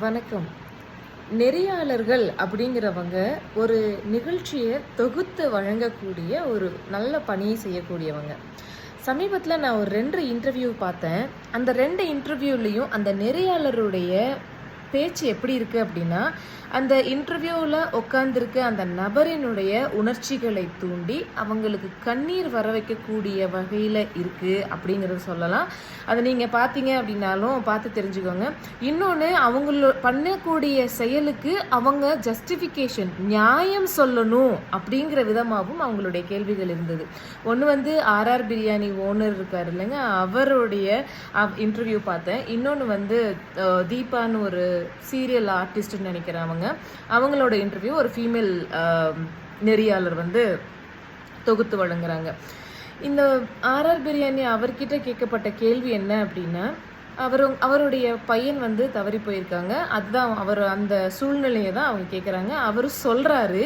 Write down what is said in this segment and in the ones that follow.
வணக்கம். நெறியாளர்கள் அப்படிங்கிறவங்க ஒரு நிகழ்ச்சியை தொகுத்து வழங்கக்கூடிய ஒரு நல்ல பணியை செய்யக்கூடியவங்க. சமீபத்தில் நான் ஒரு ரெண்டு இன்டர்வியூ பார்த்தேன். அந்த ரெண்டு இன்டர்வியூலையும் அந்த நெறியாளருடைய பேச்சு எப்படி இருக்குது அப்படின்னா அந்த இன்டர்வியூவில் உட்காந்துருக்க அந்த நபரினுடைய உணர்ச்சிகளை தூண்டி அவங்களுக்கு கண்ணீர் வர வைக்கக்கூடிய வகையில் இருக்குது அப்படிங்கிறத சொல்லலாம். அதை நீங்கள் பார்த்தீங்க அப்படின்னாலும் பார்த்து தெரிஞ்சுக்கோங்க. இன்னொன்று அவங்கள பண்ணக்கூடிய செயலுக்கு அவங்க ஜஸ்டிஃபிகேஷன் நியாயம் சொல்லணும் அப்படிங்கிற விதமாகவும் அவங்களுடைய கேள்விகள் இருந்தது. ஒன்று வந்து ஆர்ஆர் பிரியாணி ஓனர் இருக்கார் இல்லைங்க அவருடைய இன்டர்வியூ பார்த்தேன். இன்னொன்று வந்து தீபான்னு ஒரு சீரியல் ஆர்டிஸ்ட்னு நினைக்கிறவங்க அவங்களோட இன்டர்வியூ ஒரு ஃபீமேல் நெறியாளர் வந்து தொகுத்து வழங்குறாங்க. இந்த ஆர்ஆர் பிரியாணி அவர்கிட்ட கேட்கப்பட்ட கேள்வி என்ன அப்படின்னா அவர் அவருடைய பையன் வந்து தவறி போயிருக்காங்க. அதுதான் அவர் அந்த சூழ்நிலையை தான் அவங்க கேட்குறாங்க அவர் சொல்கிறாரு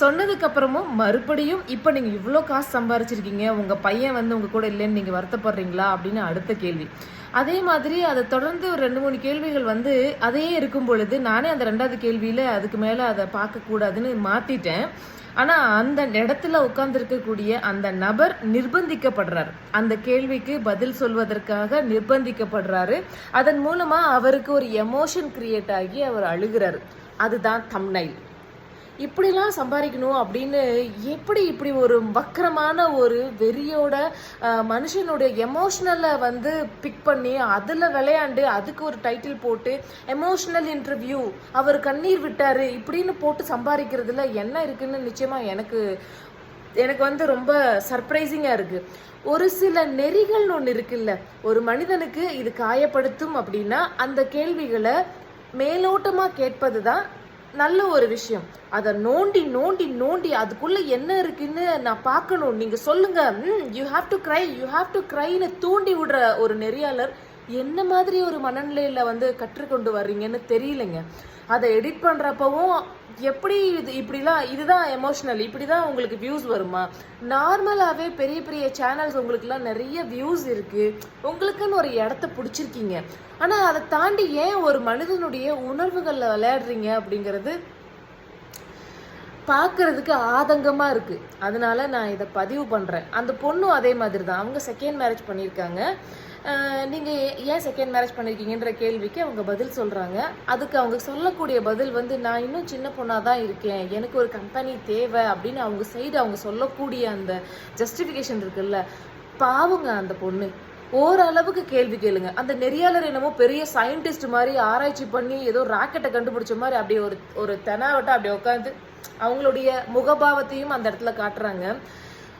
சொன்னதுக்கு அப்புறமும் மறுபடியும் இப்போ நீங்கள் இவ்வளோ காசு சம்பாரிச்சிருக்கீங்க உங்கள் பையன் வந்து உங்கள் கூட இல்லைன்னு நீங்கள் வருத்தப்படுறீங்களா அப்படின்னு அடுத்த கேள்வி. அதே மாதிரி அதை தொடர்ந்து ஒரு ரெண்டு மூணு கேள்விகள் வந்து அதையே இருக்கும் பொழுது நானே அந்த ரெண்டாவது கேள்வியில் அதுக்கு மேலே அதை பார்க்கக்கூடாதுன்னு மாற்றிட்டேன் ஆனால் அந்த இடத்துல உட்கார்ந்துருக்கக்கூடிய அந்த நபர் நிர்பந்திக்கப்படுறார். அந்த கேள்விக்கு பதில் சொல்வதற்காக நிர்பந்திக்கப்படுறாரு. அதன் மூலமாக அவருக்கு ஒரு எமோஷன் கிரியேட் ஆகி அவர் அழுகிறார். அதுதான் தம்னைல் இப்படிலாம் சம்பாதிக்கணும் அப்படின்னு எப்படி இப்படி ஒரு வக்கரமான ஒரு வெறியோட மனுஷனுடைய எமோஷ்னலை வந்து பிக் பண்ணி அதில் விளையாண்டு அதுக்கு ஒரு டைட்டில் போட்டு எமோஷ்னல் இன்டர்வியூ அவர் கண்ணீர் விட்டார் இப்படின்னு போட்டு சம்பாதிக்கிறதுல என்ன இருக்குன்னு நிச்சயமாக எனக்கு எனக்கு வந்து ரொம்ப சர்ப்ரைசிங்காக இருக்குது ஒரு சில நெறிகள்னு ஒன்று இருக்குல்ல ஒரு மனிதனுக்கு இது காயப்படுத்தும் அப்படின்னா அந்த கேள்விகளை மேலோட்டமாக கேட்பது தான் நல்ல ஒரு விஷயம். அதை நோண்டி நோண்டி நோண்டி அதுக்குள்ள என்ன இருக்குன்னு நான் பார்க்கணும். நீங்க சொல்லுங்க. You have to cry you have to கிரைன்னு தூண்டி விடுற ஒரு நெறியாளர் என்ன மாதிரி ஒரு மனநிலையில் வந்து கற்றுக்கொண்டு வர்றீங்கன்னு தெரியலைங்க. அதை எடிட் பண்ணுறப்பவும் எப்படி இது இப்படிலாம் இதுதான் எமோஷ்னல் இப்படி தான் உங்களுக்கு வியூஸ் வருமா? நார்மலாகவே பெரிய பெரிய சேனல்ஸ் உங்களுக்குலாம் நிறைய வியூஸ் இருக்குது உங்களுக்குன்னு ஒரு இடத்த பிடிச்சிருக்கீங்க. ஆனால் அதை தாண்டி ஏன் ஒரு மனிதனுடைய உணர்வுகளில் விளையாடுறீங்க அப்படிங்கிறது பார்க்குறதுக்கு ஆதங்கமாக இருக்குது அதனால நான் இதை பதிவு பண்ணுறேன் அந்த பொண்ணும் அதே மாதிரி தான் அவங்க செகண்ட் மேரேஜ் பண்ணியிருக்காங்க. நீங்கள் ஏன் செகண்ட் மேரேஜ் பண்ணியிருக்கீங்கன்ற கேள்விக்கு அவங்க பதில் சொல்கிறாங்க அதுக்கு அவங்க சொல்லக்கூடிய பதில் வந்து நான் இன்னும் சின்ன பொண்ணாக தான் இருக்கேன். எனக்கு ஒரு கம்பெனி தேவை அப்படின்னு அவங்க சைடு அவங்க சொல்லக்கூடிய அந்த ஜஸ்டிஃபிகேஷன் இருக்குல்ல. பாவங்க அந்த பொண்ணு. ஓரளவுக்கு கேள்வி கேளுங்க. அந்த நெறியாளர் என்னமோ பெரிய சயின்டிஸ்ட் மாதிரி ஆராய்ச்சி பண்ணி ஏதோ ராக்கெட்டை கண்டுபிடிச்ச மாதிரி அப்படியே ஒரு ஒரு தெனாவட்டை அப்படியே உட்காந்து அவங்களுடைய முகபாவத்தையும் அந்த இடத்துல காட்டுறாங்க.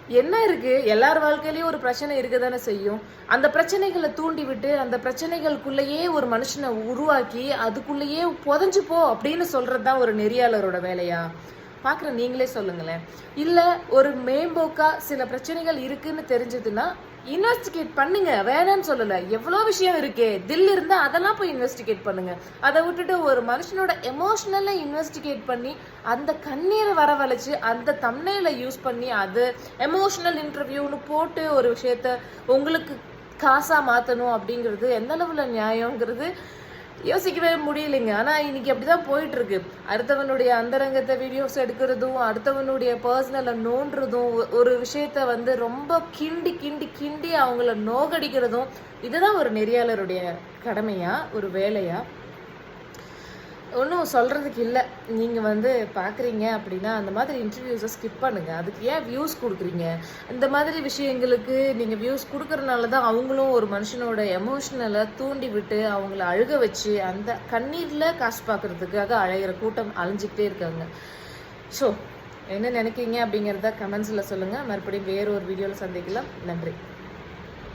என்ன இருக்கு? எல்லார் வாழ்க்கையிலயும் ஒரு பிரச்சனை இருக்க தானே செய்யும். அந்த பிரச்சனைகளை தூண்டி விட்டு அந்த பிரச்சனைகளுக்குள்ளேயே ஒரு மனுஷனை உருவாக்கி அதுக்குள்ளேயே புதஞ்சு போ அப்படின்னு சொல்றது தான் ஒரு நெறியாளரோட வேலையா? பார்க்குற நீங்களே சொல்லுங்களேன். இல்லை ஒரு மேம்போக்கா சில பிரச்சனைகள் இருக்குன்னு தெரிஞ்சதுன்னா இன்வெஸ்டிகேட் பண்ணுங்க. வேணாம்னு சொல்லல. எவ்வளோ விஷயம் இருக்கே. தில் இருந்தா அதெல்லாம் போய் இன்வெஸ்டிகேட் பண்ணுங்க. அதை விட்டுட்டு ஒரு மனுஷனோட எமோஷனலை இன்வெஸ்டிகேட் பண்ணி அந்த கண்ணீரை வரவழைச்சு அந்த தம்னையில யூஸ் பண்ணி அது எமோஷனல் இன்டர்வியூன்னு போட்டு ஒரு விஷயத்த உங்களுக்கு காசா மாத்தணும் அப்படிங்கிறது எந்த அளவுல நியாயங்கிறது யோசிக்கவே முடியலைங்க. ஆனால் இன்னைக்கு அப்படி தான் போயிட்டுருக்கு. அடுத்தவனுடைய அந்தரங்கத்தை வீடியோஸ் எடுக்கிறதும் அடுத்தவனுடைய பர்சனலை நோண்டுறதும் ஒரு விஷயத்த வந்து ரொம்ப கிண்டி கிண்டி கிண்டி அவங்கள நோகடிக்கிறதும் இதுதான் ஒரு நெறியாளருடைய கடமையா? ஒரு வேலையா? ஒன்றும் சொல்கிறதுக்கு இல்லை. நீங்கள் வந்து பார்க்குறீங்க அப்படின்னா அந்த மாதிரி இன்டர்வியூஸை ஸ்கிப் பண்ணுங்கள் அதுக்கு ஏன் வியூஸ் கொடுக்குறீங்க? இந்த மாதிரி விஷயங்களுக்கு நீங்கள் வியூஸ் கொடுக்குறனால தான் அவங்களும் ஒரு மனுஷனோட எமோஷனலை தூண்டி விட்டு அவங்கள அழுக வச்சு அந்த கண்ணீரில் காசு பார்க்கறதுக்காக அழைகிற கூட்டம் அழிஞ்சிக்கிட்டே இருக்காங்க. ஸோ என்ன நினைக்கிறீங்க அப்படிங்கிறத கமெண்ட்ஸில் சொல்லுங்கள் மறுபடியும் வேறு ஒரு வீடியோவில் சந்திக்கலாம். நன்றி.